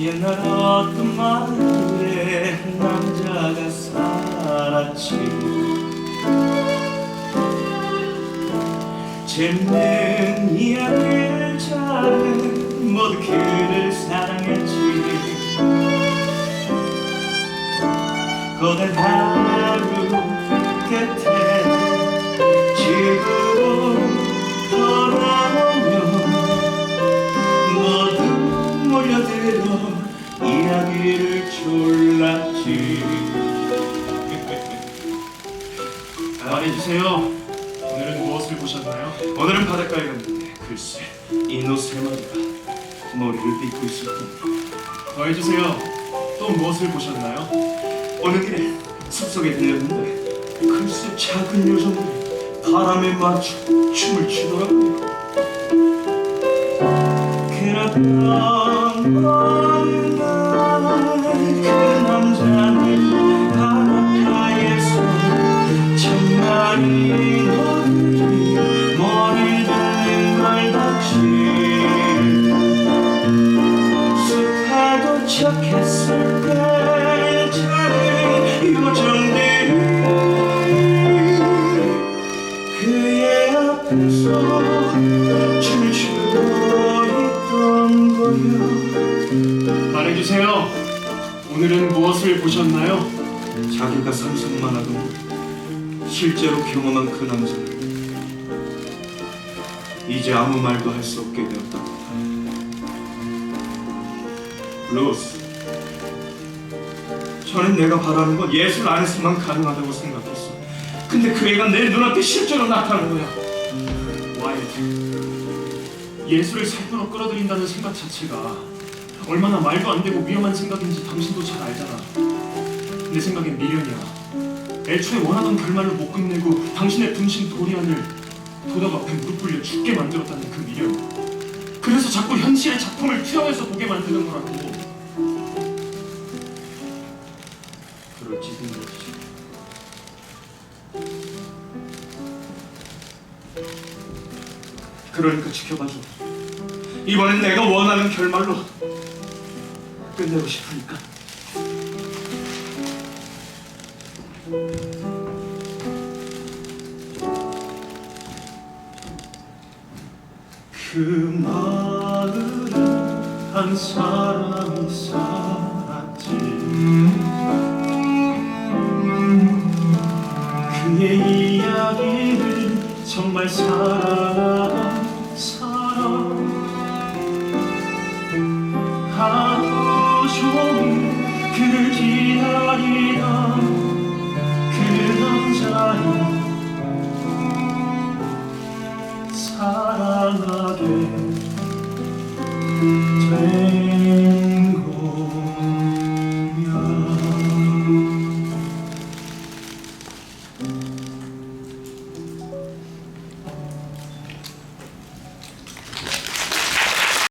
옛날 어떤 마을에 한 남자가 살았지. 재밌는 이야기를 잘하는 모두 그를 사랑했지. 거대 하 이야기를 졸랐지 말해주세요. 오늘은 무엇을 보셨나요? 오늘은 바닷가에 갔는데 글쎄 이노 세 마리가 머리를 빗고 있었군 더해주세요. 또 무엇을 보셨나요? 오는 길에 숲속에 들렸는데 글쎄 작은 요정들이 바람에 맞춰 춤을 추더라고요 그러던 도착했을 때 요정들이 그의 앞에서 춤을 추고 있던 거야 말해주세요. 오늘은 무엇을 보셨나요? 자기가 상상만 하던 실제로 경험한 그 남자는 이제 아무 말도 할 수 없게 되었다 루스 저는 내가 바라는 건 예술 안에서만 가능하다고 생각했어 근데 그 애가 내 눈앞에 실제로 나타난 거야 와이드. 예술을 살도록 끌어들인다는 생각 자체가 얼마나 말도 안 되고 위험한 생각인지 당신도 잘 알잖아. 내 생각엔 미련이야. 애초에 원하던 결말로 못 끝내고 당신의 분신 도리안을 도덕 앞에 무릎 꿇려 죽게 만들었다는 그 미련. 그래서 자꾸 현실의 작품을 투영해서 보게 만드는 거라고. 그러니까 지켜봐줘. 이번엔 내가 원하는 결말로 끝내고 싶으니까. 그 마을에 한 사람이 살 정말 사랑 사랑 하루 종일 그를 기다리다 그, 그 남자는